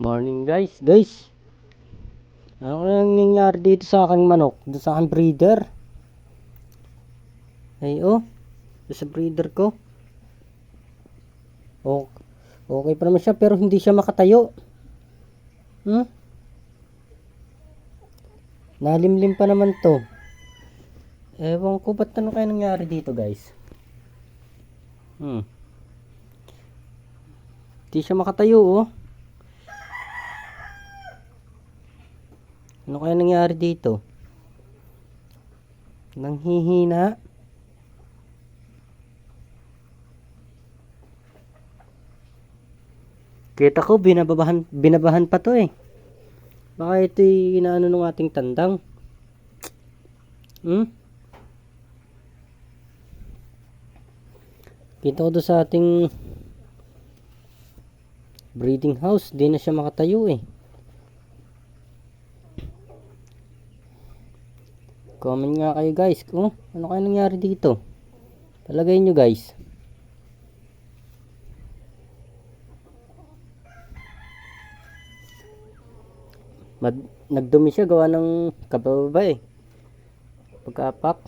Morning guys, guys. Ano kaya nangyayari dito sa aking manok? Dito sa aking breeder? Ay oh, dito sa breeder ko. Oh, okay pa naman siya pero hindi siya makatayo. Hmm? Nalimlim pa naman to. Ewan ko ba't ano kaya nangyari dito guys? Hmm. Hindi siya makatayo oh. Ano kaya nangyari dito? Nanghihina. Kita ko binababahan binabahan pa to eh. Baka ito'y inaano ng ating tandang. Hmm? Kita ko doon sa ating breeding house, di na siya makatayo eh. Comment nga kayo guys kung ano kaya nangyari dito. Palagay nyo guys. Mad nagdumi siya gawa ng kababa eh. Pagkapak.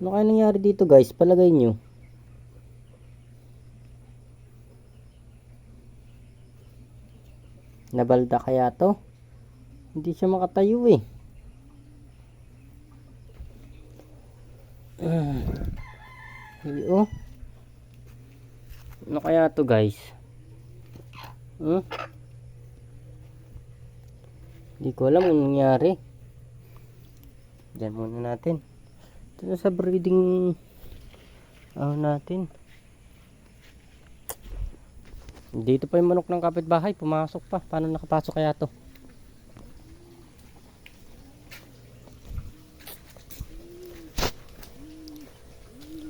Ano kaya nangyari dito guys? Palagay nyo. Nabalda kaya to? Hindi siya makatayo eh. Ay, oh. Ano kaya to guys? Hmm? Hindi ko alam anong nangyari. Diyan muna natin. Ito na sa breeding ano natin. Dito pa yung manok ng kapitbahay. Pumasok pa. Paano nakapasok kaya to?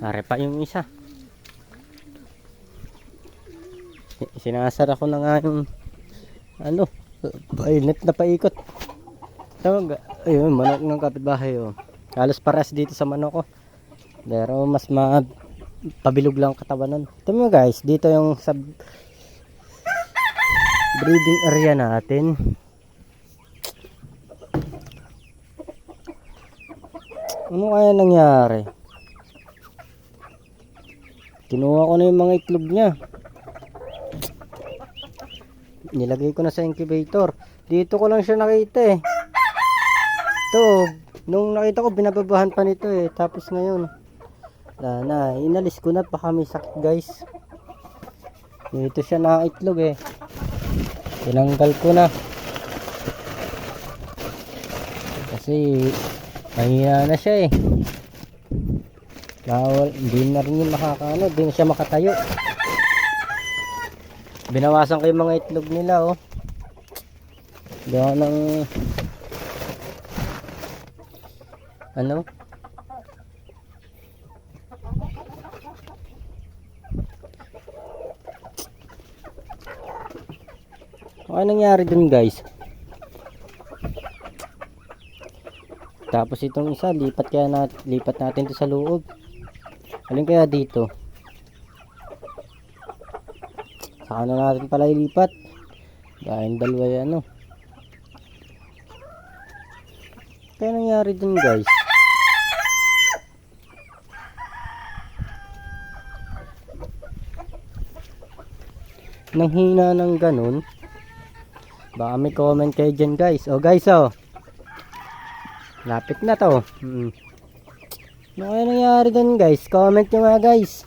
Are pa yung isa. Si- Sinasara ko na nga yung ano, net na paikot. Tawag, ayun, manok ng kapitbahay oh. Halos paras dito sa manok ko. Pero mas ma pabilog lang katawan nun. Ito mo guys, dito yung sa breeding area natin. Ano kaya nangyari? Kinuha ko na yung mga itlog niya. Nilagay ko na sa incubator. Dito ko lang siya nakita eh. Ito, nung nakita ko binababahan pa nito eh. Tapos ngayon, wala na, inalis ko na baka may sakit guys. Dito siya nakaitlog eh. Tinanggal ko na. Kasi mahina na siya eh. Bawal, hindi na rin yung makakaano, hindi na siya makatayo. Binawasan ko yung mga itlog nila, oh. Gawa ng... Ano? Ano nangyari dun guys? Tapos itong isa, lipat kaya nat lipat natin to sa loob. Alin kaya dito? Saka na natin pala ilipat. Dahil dalawa yan, ano. Kaya nangyari dun guys? Nang hina ng ganun. Baka may comment kayo dyan guys. O guys oh. Lapit na to. Mm. Ano kaya nangyari dun guys? Comment nyo nga guys.